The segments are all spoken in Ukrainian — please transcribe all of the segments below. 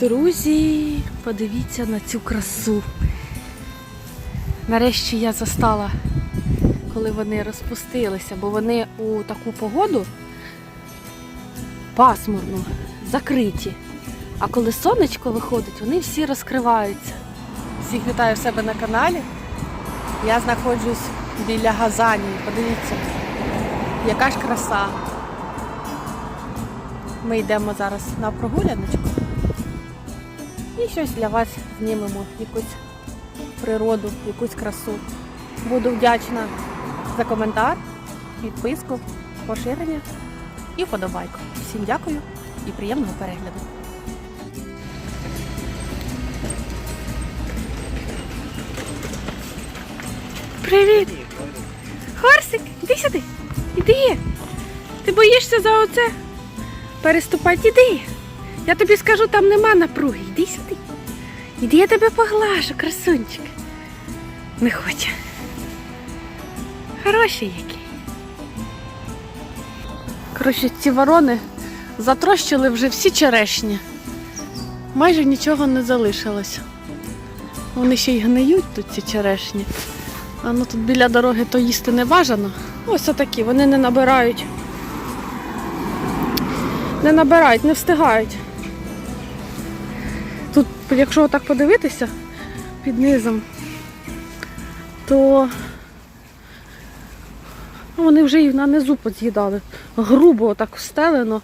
Друзі, подивіться на цю красу. Нарешті я застала, коли вони розпустилися, бо вони у таку погоду пасмурну, закриті. А коли сонечко виходить, вони всі розкриваються. Всіх вітаю в себе на каналі. Я знаходжусь біля Газанії. Подивіться, яка ж краса. Ми йдемо зараз на прогуляночку. І щось для вас знімемо, якусь природу, якусь красу. Буду вдячна за коментар, підписку, поширення і вподобайку. Всім дякую і приємного перегляду. Привіт! Хорсик, іди сюди. Іди. Ти боїшся за оце? Переступати, іди. Я тобі скажу, там нема напруги. Іди сюди. Іди, я тебе поглажу, красунчик. Не хоче. Хороший який. Коротше, ці ворони затрощили вже всі черешні. Майже нічого не залишилось. Вони ще й гниють тут ці черешні. А ну тут біля дороги то їсти не бажано. Ось отакі, вони не набирають. Не набирають, не встигають. Тут, якщо так подивитися під низом, то ну, вони вже і на низу поз'їдали. Грубо так встелено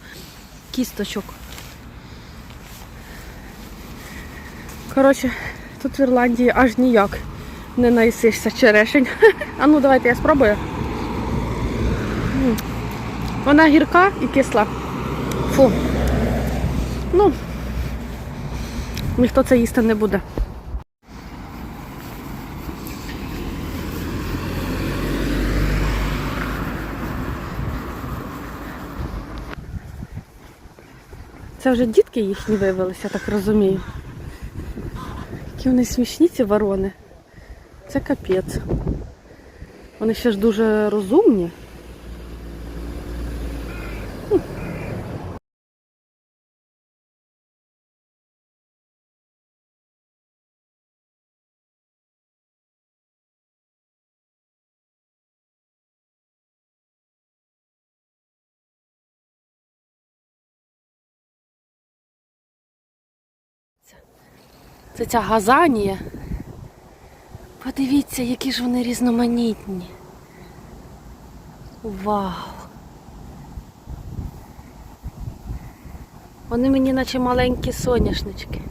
кісточок. Коротше, тут в Ірландії аж ніяк не наїсишся черешень. А ну давайте я спробую. Вона гірка і кисла. Фу. Ну, ніхто це їсти не буде. Це вже дітки їхні виявилися, так розумію. Які вони смішні, ці ворони. Це капець. Вони ще ж дуже розумні. Це ця газанія. Подивіться, які ж вони різноманітні. Вау! Вони мені наче маленькі соняшнички.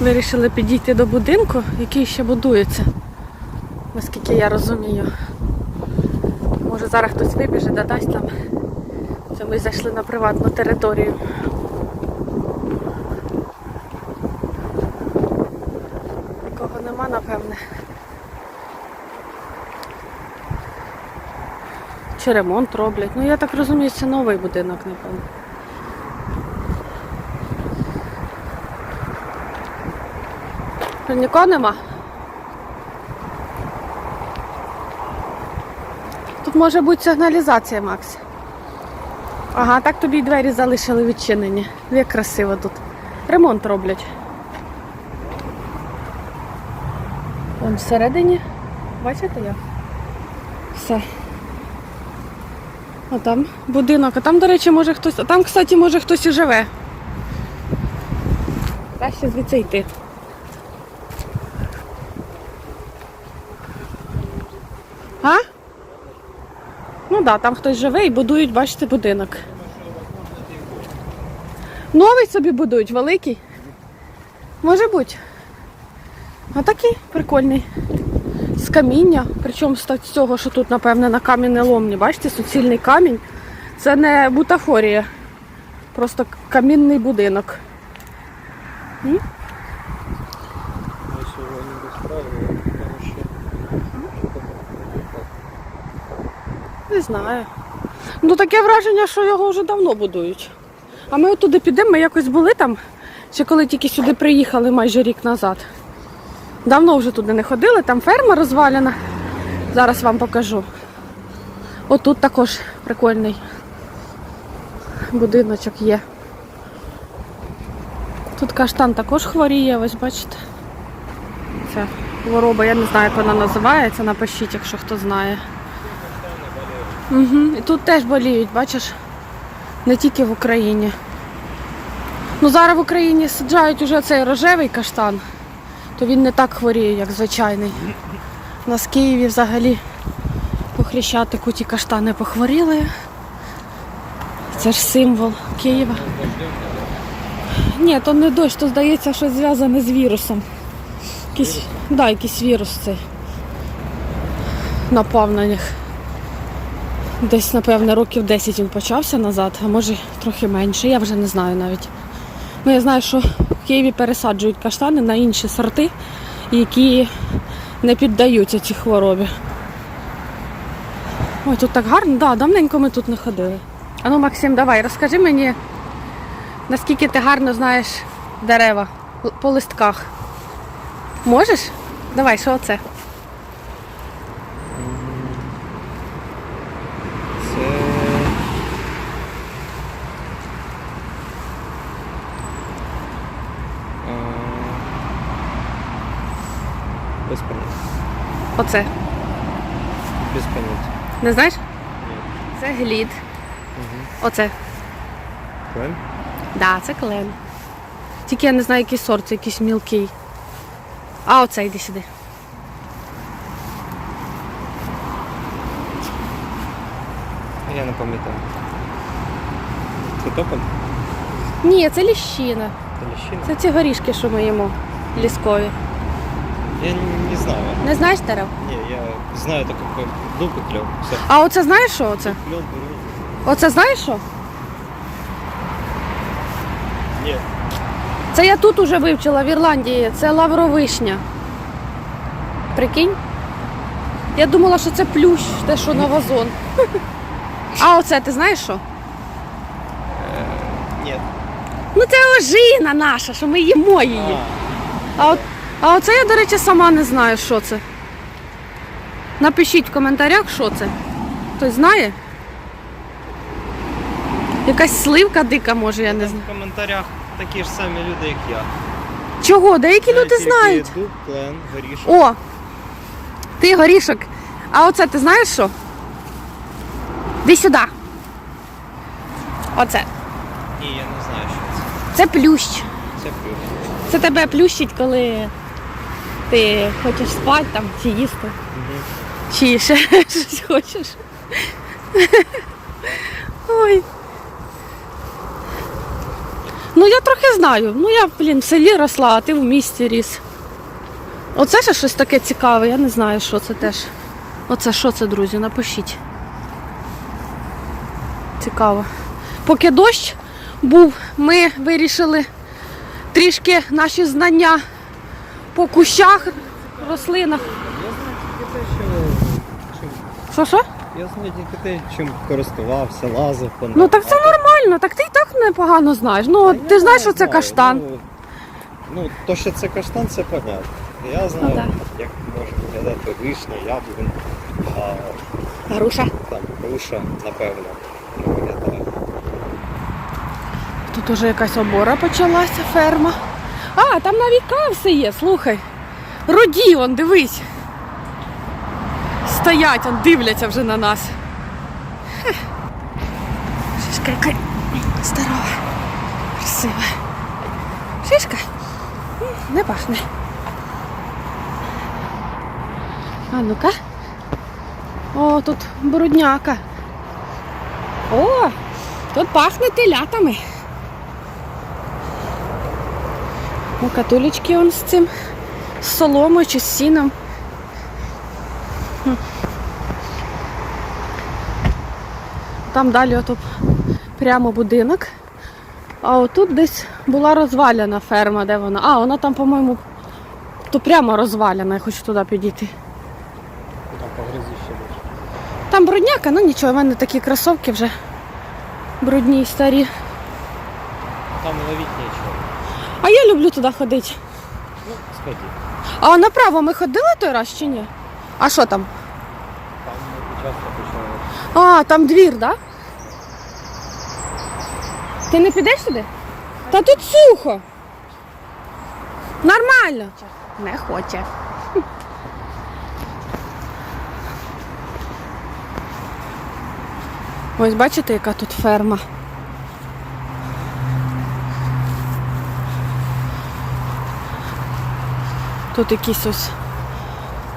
Вирішили підійти до будинку, який ще будується, наскільки я розумію. Може зараз хтось вибіже, додасть там. Це ми зайшли на приватну територію. Нікого нема, напевне. Чи ремонт роблять. Ну я так розумію, це новий будинок, напевно. Нікого нема? Тут може бути сигналізація, Макс. Ага, так тобі й двері залишили відчинені. Як красиво тут. Ремонт роблять. Вон всередині. Бачите як? Все. А там будинок, а там, до речі, може хтось. А там, кстати, може хтось і живе. Краще звідси йти. А? Да, там хтось живе і будують, бачите, будинок. Новий собі будують, великий. Може бути. А такий прикольний. З каміння. Причому з цього, що тут, напевне, на кам'яне ломні. Бачите, суцільний камінь. Це не бутафорія. Просто камінний будинок. Ми сьогодні без правил, тому що Не знаю. Ну таке враження, що його вже давно будують. А ми туди підемо, ми якось були там, ще коли тільки сюди приїхали майже рік назад. Давно вже туди не ходили, там ферма розвалена. Зараз вам покажу. Отут також прикольний будиночок є. Тут каштан також хворіє, ось бачите. Це хвороба, я не знаю, як вона називається, напишіть, якщо хто знає. Угу. І тут теж боліють, бачиш? Не тільки в Україні. Ну зараз в Україні саджають уже цей рожевий каштан, то він не так хворіє, як звичайний. У нас в Києві взагалі по Хрещатику ті каштани похворіли. Це ж символ Києва. Ні, то не дощ, то здається, що зв'язане з вірусом. Якийсь, да, якийсь вірус цей напав на них. Десь, напевне, років 10 він почався назад, а може трохи менше, я вже не знаю навіть. Ну, я знаю, що в Києві пересаджують каштани на інші сорти, які не піддаються цій хворобі. Ой, тут так гарно, да, давненько ми тут не ходили. Ану, Максим, давай, розкажи мені, наскільки ти гарно знаєш дерева по листках. Можеш? Давай, що це е, без поняття. Оце. Без поняття. Не знаєш? Ні. Це глід. Угу. Оце. Клен? Да, це клен. Тільки я не знаю, який сорт, це якийсь мілкий. А оце йди сюди. Я не пам'ятаю. Це тополь? Ні, це ліщина. Це ліщина? Це ці горішки, що ми їмо. Ліскові. Я знаю. Не знаєш дерев? Не, я знаю и клёв. Все. А оце знаєш що оце? Клёв, беру. Оце знаєш що? Нет. Це я тут уже вивчила в Ірландії. Це лавровишня. Прикинь? Я думала, що це плющ, те, що на вазон. А оце ти знаєш що? Нет. Ну це ожина наша, що ми їмо її. А, от, а оце я, до речі, сама не знаю, що це. Напишіть в коментарях, що це. Хтось знає? Якась сливка дика, може, я не знаю. В коментарях такі ж самі люди, як я. Чого? Деякі люди знають. Дуб, клен, горішок. О! Ти горішок. А оце ти знаєш що? Іди сюди. Оце. Ні, я не знаю, що це. Це плющ. Це плюс. Це тебе плющить, коли ти хочеш спати там чи їсти. Чи ще щось хочеш. Ой. Ну я трохи знаю. Ну я, блін, в селі росла, а ти в місті ріс. Оце ще щось таке цікаве, я не знаю, що це теж. Оце що це, друзі, напишіть. Цікаво. Поки дощ був, ми вирішили трішки наші знання по кущах, рослинах. Що що? Я знаю тільки те, чим користувався, лазив по Ну так це нормально, так ти і так непогано знаєш. Ну, от ти знаєш, що це каштан. Ну, ну, то, що це каштан, це понятно. Я знаю, Ну, так. як може виглядати вишня, яблунь, а Груша. там груша, напевно, не виглядає. Тут уже якась обора почалася, ферма. А, там навіть кавси є, слухай. Роді, он, дивись. Стоять, он, дивляться вже на нас. Шишка яка здорова, красива. Шишка не пахне. А ну-ка. О, тут брудняка. О, тут пахне телятами. У катулечки он з цим з соломою чи з сіном. Там далі ото прямо будинок. А отут десь була розваляна ферма, де вона. А, вона там, по-моєму, то прямо розваляна, я хочу туди підійти. Там погрузище більше. Там брудняка, ну нічого, в мене такі кросовки вже брудні і старі. Там ловить нічого. А я люблю туди ходити. Ну, сходи. А направо ми ходили той раз чи ні? А що там? Там часто почали. А, там двір, так? Да? Ти не підеш сюди? Та тут сухо. Нормально. Не хоче. Ось бачите, яка тут ферма. Тут якісь ось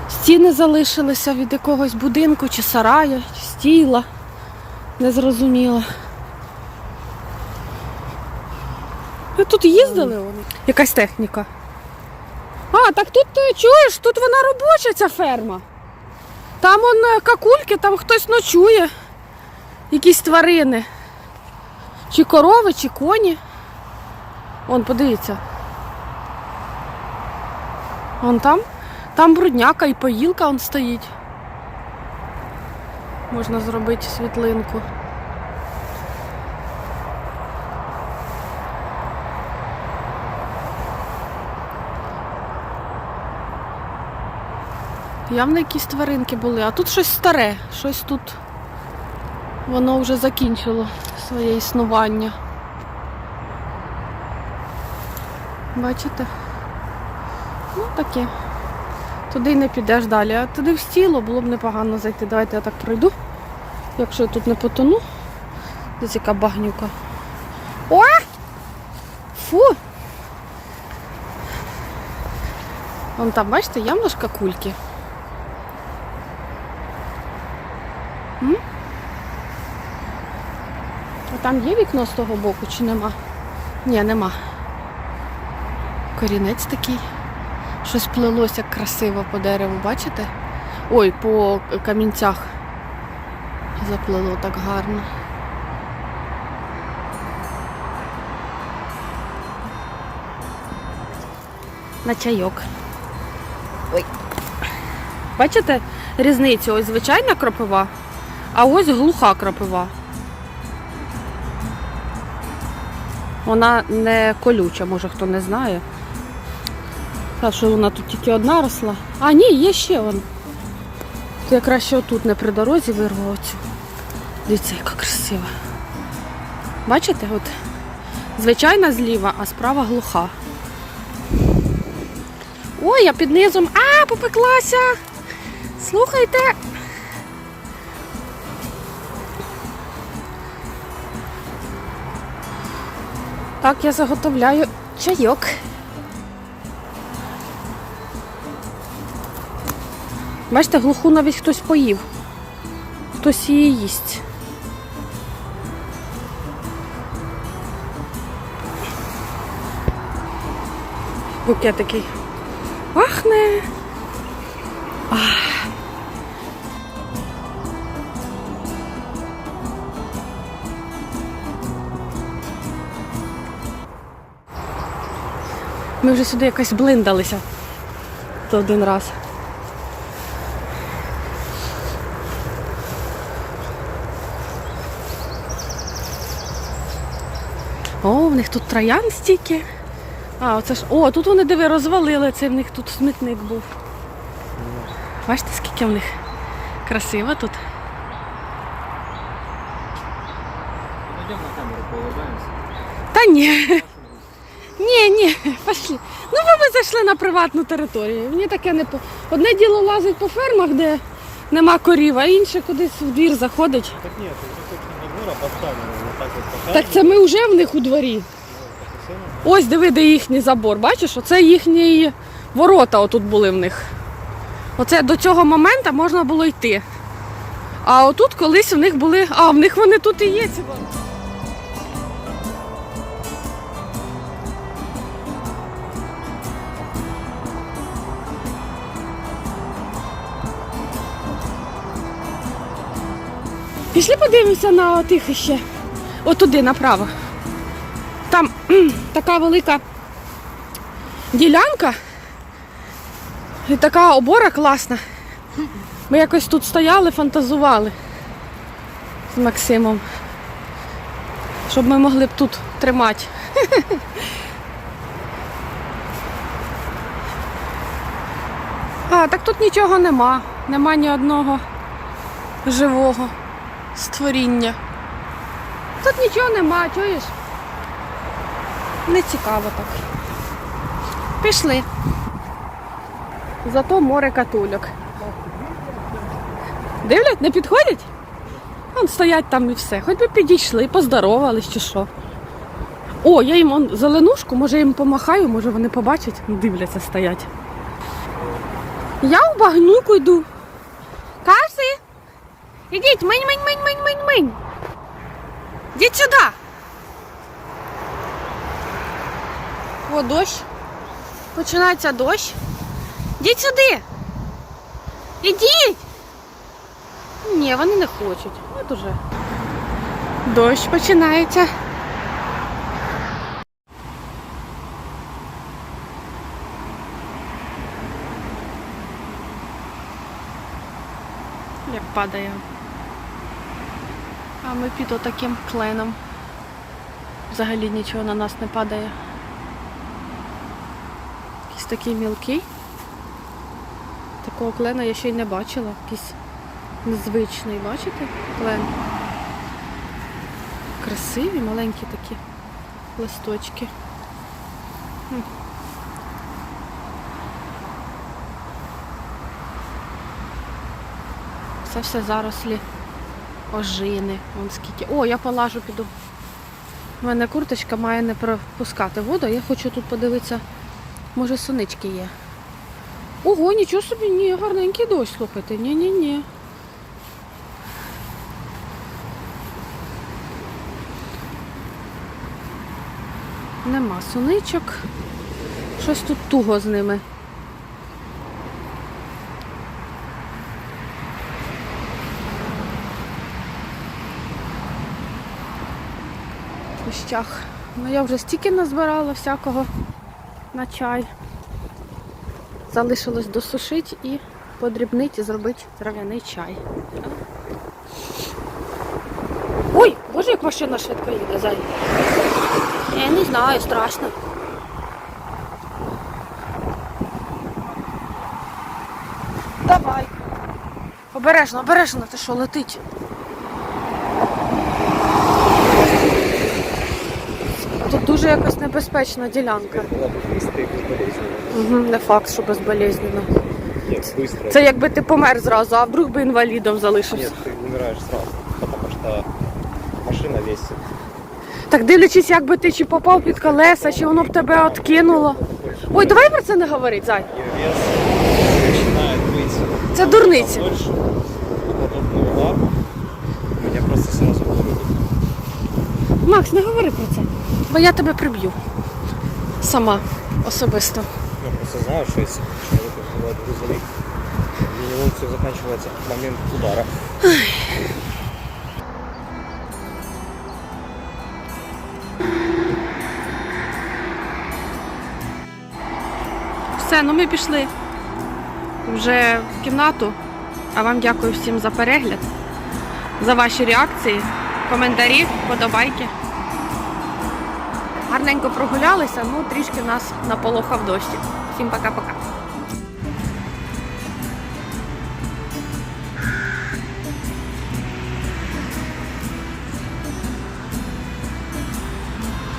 стіни залишилися від якогось будинку чи сараю, чи стіла. Незрозуміло. Ви тут їздили вони? Якась техніка. А, так тут ти чуєш, тут вона робоча ця ферма. Там он е, какульки, там хтось ночує. Якісь тварини. Чи корови, чи коні. Вон, подивіться. Вон там. Там брудняка і поїлка он стоїть. Можна зробити світлинку. Явно якісь тваринки були, а тут щось старе, щось тут воно вже закінчило своє існування. Бачите? Таке. Туди не підеш далі, а туди в стіло було б непогано зайти. Давайте я так пройду. Якщо я тут не потону. Десь яка багнюка. О! Фу! Вон там, бачите, явно кульки. М? А там є вікно з того боку чи нема? Ні, нема. Корінець такий. Щось плелося красиво по дереву, бачите? Ой, по камінцях заплело так гарно. На чайок. Ой. Бачите різницю? Ось звичайна кропива, а ось глуха кропива. Вона не колюча, може хто не знає. Та що вона тут тільки одна росла. А, ні, є ще вон. То я краще отут не при дорозі вирву оцю. Дивіться, яка красива. Бачите, от звичайна зліва, а справа глуха. Ой, я під низом. А, попеклася! Слухайте. Так, я заготовляю чайок. Бачите, глуху навіть хтось поїв. Хтось її їсть. Букет такий пахне. Ах. Ми вже сюди якось блиндалися. То один раз. О, в них тут троян стільки. А, оце ж. О, тут вони диви розвалили, це в них тут смітник був. Бачите, скільки в них красиво тут. Пойдем на камеру поулыбаемся. Та ні. Ні, ні, пошли. Ну бо ми зайшли на приватну територію. Мені таке не по. Одне діло лазить по фермах, де нема корів, а інше кудись в двір заходить. Так нет, ты уже точно не двор, а под камеру. Вот так вот по Так це ми вже в них у дворі. Ось диви, де їхній забор. Бачиш, оце їхні ворота отут були в них. Оце до цього моменту можна було йти. А отут колись в них були. А, в них вони тут і є. ці ворота. Пішли подивимося на тих іще. Отуди, направо. Там така велика ділянка. І така обора класна. Ми якось тут стояли, фантазували з Максимом. Щоб ми могли б тут тримати. А, так тут нічого нема. Нема ні одного живого створіння. Тут нічого нема, чуєш? Не цікаво так. Пішли. Зато море катульок. Дивлять, не підходять? Вон стоять там і все. Хоч би підійшли, поздоровались чи що. О, я їм он, зеленушку, може їм помахаю, може вони побачать, дивляться, стоять. Я в багнюку йду. Каси! Ідіть, минь, минь, минь, минь, минь, минь. Ідіть сюди. О, дощ. Починається дощ. Ідіть сюди. Ідіть. Ні, вони не хочуть. От уже. Дощ починається. Як падає. Ми під отаким кленом. Взагалі нічого на нас не падає. Якийсь такий мілкий. Такого клена я ще й не бачила. Якийсь незвичний, бачите? Клен. Красиві, маленькі такі листочки. Це все зарослі ожини. Вон скільки. О, я полажу піду. У мене курточка має не пропускати воду. Я хочу тут подивитися, може сонички є. Ого, нічого собі, ні, гарненький дощ, слухайте. Ні-ні-ні. Нема соничок. Щось тут туго з ними. Кущах. Ну я вже стільки назбирала всякого на чай. Залишилось досушити і подрібнити і зробити трав'яний чай. Ой, боже, як машина швидко їде ззаді. Я не знаю, страшно. Давай. Обережно, обережно, ти що летить. Тут дуже якось небезпечна ділянка. Була б швидко і безболезненно. Угу, не факт, що безболезненно. Нет, быстро. Це якби ти помер зразу, а вдруг би інвалідом залишився. Нет, ты умираешь сразу, потому что машина весит. Так дивлячись, як би ти чи попав під колеса, чи воно б тебе откинуло. Больше. Ой, давай про це не говорить, зай. Ее вес начинает быть Це дурниці. больше, а потом плыла. Меня просто сразу вырубит. Макс, не говори про це, бо я тебе приб'ю. Сама особисто. Я просто знаю, что если человек открывает грузовик, для все заканчивается в момент удара. Все, ну ми пішли вже в кімнату. А вам дякую всім за перегляд, за ваші реакції, коментарі, подобайки. Гарненько прогулялися, ну трішки нас наполохав дощик. Всім пока-пока.